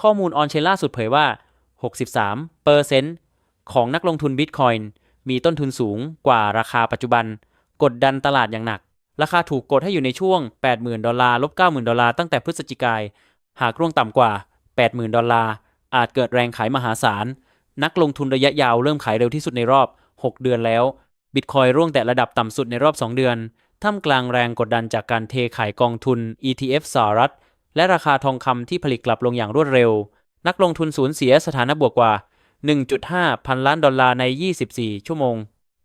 ข้อมูลออนเชนล่าสุดเผยว่า 63เปอร์เซ็นต์ของนักลงทุนบิตคอยน์มีต้นทุนสูงกว่าราคาปัจจุบัน กดดันตลาดอย่างหนัก ราคาถูกกดให้อยู่ในช่วง 80,000 ดอลลาร์ลบ 90,000 ดอลลาร์ตั้งแต่พฤศจิกายหากร่วงต่ำกว่า 80,000 ดอลลาร์อาจเกิดแรงขายมหาศาล นักลงทุนระยะยาวเริ่มขายเร็วที่สุดในรอบ 6 เดือนแล้ว บิตคอยร่วงแต่ระดับต่ำสุดในรอบ 2 เดือน ท่ามกลางแรงกดดันจากการเทขายกองทุน ETF สหรัฐ และราคาทองคำที่ผลิตกลับลงอย่างรวดเร็ว นักลงทุนสูญเสียสถานะบวกกว่า 1.5 พันล้านดอลลาร์ใน 24 ชั่วโมง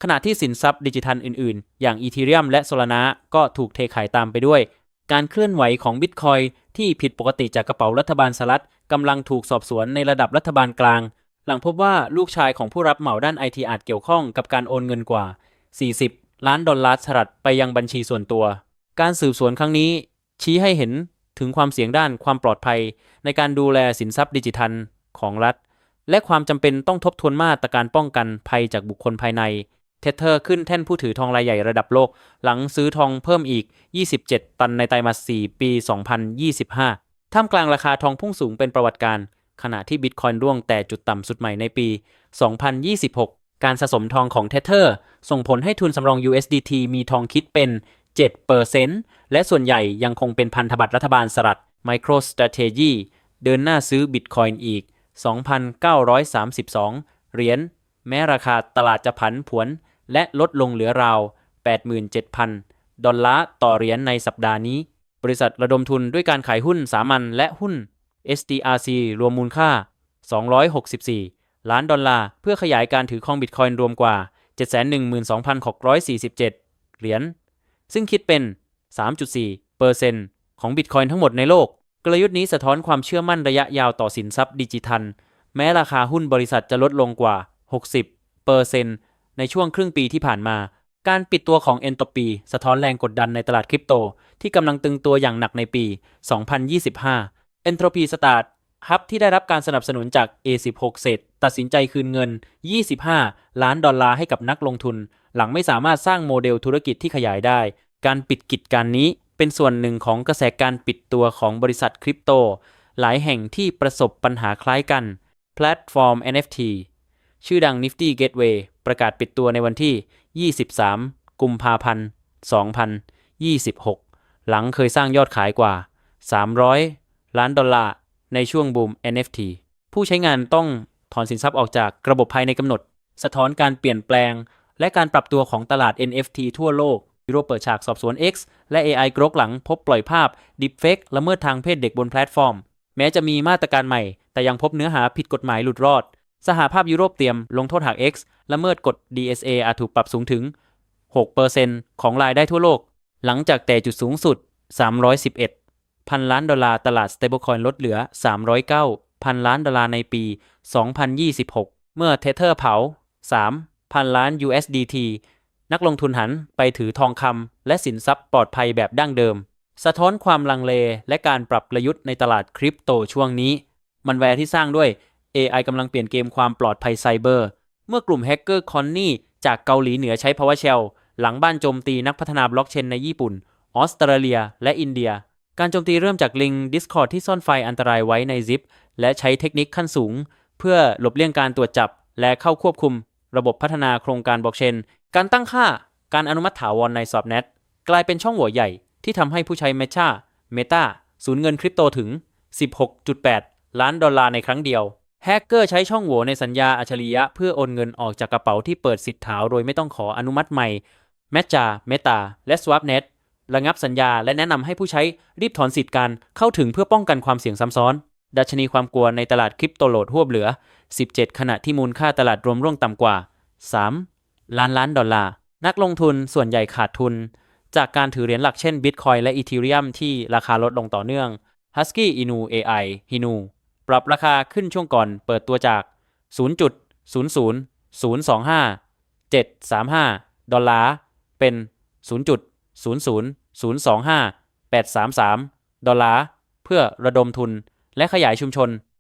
ขณะที่สินทรัพย์ดิจิทัลอื่นๆ อย่างอีเทเรียมและโซลานาก็ถูกเทขายตามไปด้วย การเคลื่อนไหวของบิตคอยที่ผิดปกติจากกระเป๋ารัฐบาลสหรัฐกำลังถูกสอบสวนในระดับรัฐบาลกลาง หลังพบว่าลูกชายของผู้รับเหมาด้านไอทีอาจเกี่ยวข้องกับการโอนเงินกว่า 40 ล้านดอลลาร์สหรัฐไปยังบัญชีส่วนตัว การสืบสวนครั้งนี้ชี้ให้เห็น ถึงความเสี่ยงด้านความปลอดภัย ในการดูแลสินทรัพย์ดิจิทัลของรัฐ และความจำเป็นต้องทบทวนมาตรการป้องกันภัยจากบุคคลภายในเทเทอร์ขึ้นแท่นผู้ถือทองรายใหญ่ระดับโลก หลังซื้อทองเพิ่มอีก 27 ตันในไตรมาส 4 ปี 2025 ท่ามกลางราคาทองพุ่งสูงเป็นประวัติการ ขณะที่บิตคอยน์ร่วงแต่จุดต่ำสุดใหม่ในปี 2026 การสะสมทองของเทเทอร์ ส่งผลให้ทุนสำรอง USDT มีทองคิดเป็น 7%และส่วนใหญ่ยังคงเป็นพันธบัตรรัฐบาลสหรัฐ MicroStrategy เดินหน้าซื้อบิตคอยน์อีก 2,932 เหรียญแม้ราคาตลาดจะผันผวน และลดลงเหลือราว 87,000 ดอลลาร์ต่อเหรียญในสัปดาห์นี้ บริษัทระดมทุนด้วยการขายหุ้นสามัญและหุ้น SDRC รวมมูลค่า 264 ล้านดอลลาร์ เพื่อขยายการถือครองบิตคอยน์รวมกว่า 712,647 เหรียญ ซึ่งคิดเป็น 3.4%ของบิตคอยน์ทั้งหมดในโลก กลยุทธ์นี้สะท้อนความเชื่อมั่นระยะยาวต่อสินทรัพย์ดิจิทัล แม้ราคาหุ้นบริษัทจะลดลงกว่า 60%ในช่วงครึ่งปีที่ผ่านมา การปิดตัวของเอนโตปีสะท้อนแรงกดดันในตลาดคริปโต ที่กำลังตึงตัวอย่างหนักในปี 2025 Entropy Start ฮับที่ได้รับการสนับสนุนจาก A16 เศษตัดสินใจคืนเงิน 25 ล้านดอลลาร์ให้กับนักลงทุน หลังไม่สามารถสร้างโมเดลธุรกิจที่ขยายได้ การปิดกิจการนี้เป็นส่วนหนึ่งของกระแสการปิดตัวของบริษัทคริปโต หลายแห่งที่ประสบปัญหาคล้ายกัน แพลตฟอร์ม NFT ชื่อดัง Nifty Gateway ประกาศปิดตัวในวันที่ 23 กุมภาพันธ์ 2026 หลังเคยสร้างยอดขายกว่า 300 ล้านดอลลาร์ในช่วงบูม NFT ผู้ใช้งานต้องถอนสินทรัพย์ออกจากระบบภายในกำหนด สะท้อนการเปลี่ยนแปลง และการปรับตัวของตลาด NFT ทั่วโลก ยูโรเปิดฉากสอบสวน X และ AI กรกหลังพบปล่อยภาพ Deepfake ละเมิดทางเพศเด็กบนแพลตฟอร์ม แม้จะมีมาตรการใหม่ แต่ยังพบเนื้อหาผิดกฎหมายหลุดรอด สหภาพยุโรปเตรียมลงโทษหาก X ละเมิดกฎ DSA อาจถูกปรับสูงถึง 6%ของรายได้ทั่วโลก หลังจากแต่จุดสูงสุด 311 พันล้านดอลลาร์ตลาด stablecoin ลดเหลือ 309 พันล้านดอลลาร์ในปี 2026 เมื่อเทเทอร์เผา 3 พันล้าน USDT นักลงทุนหันไปถือทองคำและสินทรัพย์ปลอดภัยแบบดั้งเดิม สะท้อนความลังเลและการปรับประยุทธ์ในตลาดคริปโตช่วงนี้ มันแวร์ที่สร้างด้วย AI กำลังเปลี่ยนเกมความปลอดภัยไซเบอร์ เมื่อกลุ่มแฮกเกอร์คอนนี่จากเกาหลีเหนือใช้ PowerShell หลังบ้านโจมตีนักพัฒนาบล็อกเชนในญี่ปุ่น ออสเตรเลีย และอินเดีย การโจมตีเริ่มจากลิงก์ Discord ที่ซ่อนไฟอันตรายไว้ใน Zip และใช้เทคนิคขั้นสูง เพื่อหลบเลี่ยงการตรวจจับ และเข้าควบคุม ระบบพัฒนาโครงการบล็อกเชน การตั้งค่าการอนุมัติถาวรใน Subnet กลายเป็นช่องโหว่ใหญ่ที่ทำให้ผู้ใช้ Meta Meta สูญเงินคริปโตถึง 16.8 ล้านดอลลาร์ในครั้งเดียวแฮกเกอร์ใช้ช่องโหว่ในสัญญาอัจฉริยะเพื่อโอนเงินออกจากกระเป๋าที่เปิดสิทธิ์ถาวโดยไม่ต้องขออนุมัติใหม่ m a t c h a Meta และ Swapnet ระงับสัญญาและแนะนำให้ผู้ใช้รีบถอนสิทธิ์การเข้าถึงเพื่อป้องกันความเสี่ยงซ้ำซ้อน ดัชนีความกลัวในตลาดคริปโตโหลดหวบเหลือ 17 ขณะที่มูลค่าตลาดรวมร่วงต่ำกว่า 3 ล้านล้านดอลลาร์ นักลงทุนส่วนใหญ่ขาดทุน จากการถือเหรียญหลักเช่น Bitcoin และ Ethereum ที่ราคาลดลงต่อเนื่อง Husky Inu AI Hinu ปรับราคาขึ้นช่วงก่อนเปิดตัวจาก 0.00025 735 ดอลลาร์ เป็น 0.00025 833 ดอลลาร์ เพื่อระดมทุนและขยายชุมชน